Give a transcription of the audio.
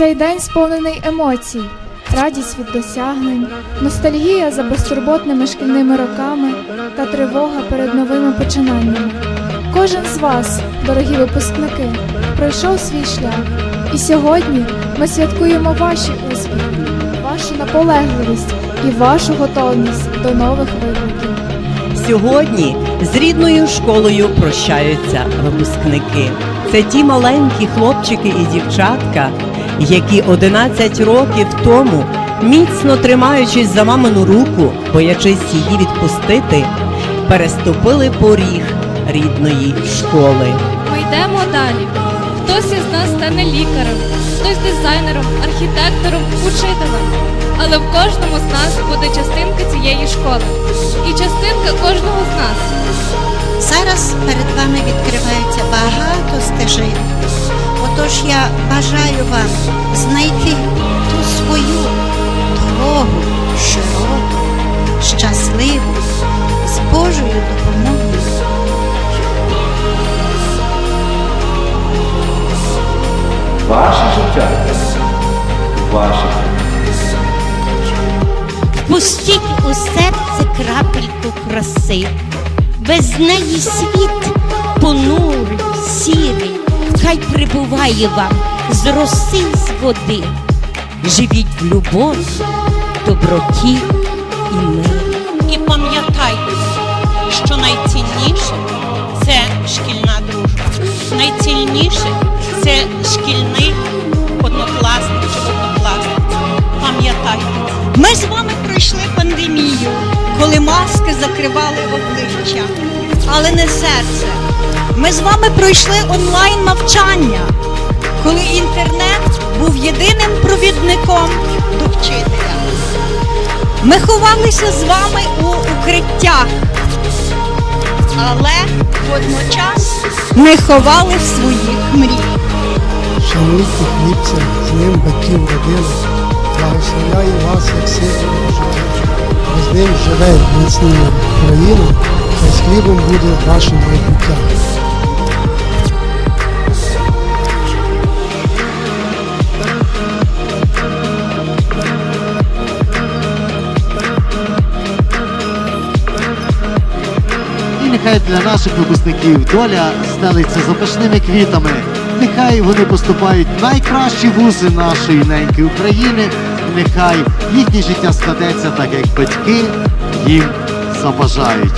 Цей день сповнений емоцій, радість від досягнень, ностальгія за безтурботними шкільними роками та тривога перед новими починаннями. Кожен з вас, дорогі випускники, пройшов свій шлях, і сьогодні ми святкуємо ваші успіхи, вашу наполегливість і вашу готовність до нових викликів. Сьогодні з рідною школою прощаються випускники. Це ті маленькі хлопчики і дівчатка, які 11 років тому, міцно тримаючись за мамину руку, боячись її відпустити, переступили поріг рідної школи. Ми йдемо далі. Хтось із нас стане лікарем, хтось дизайнером, архітектором, учителем. Але в кожному з нас буде частинка цієї школи. І частинка кожного з нас. Зараз перед вами відкриваються багато стежин. Отож я бажаю вам знайти ту свою дорогу, широку, щасливу, з Божою допомогою. Ваше життя. Ваше. Пустіть у серце крапельку краси, без неї світ понурий, сірий, хай прибуває вам з роси з води. Живіть в любові, доброті і мирі. І пам'ятайте, що найцінніше це шкільна дружба. Найцінніше це шкільний однокласник чи однокласниця. Пам'ятайте. Ми з вами пройшли пандемію, коли маски закривали обличчя, але не серце. Ми з вами пройшли онлайн навчання, коли інтернет був єдиним провідником до вчителя. Ми ховалися з вами у укриттях, але водночас не ховали своїх мрій. Шануйте хлібця, з ним батьків родини. Благословляю вас, як сильно Божий. З ним живе і міцніє Україна, хай з хлібом буде ваше майбуття. Нехай для наших випускників доля стелиться запашними квітами. Нехай вони поступають найкращі вузи нашої неньки України. Нехай їхнє життя складеться так, як батьки їм забажають.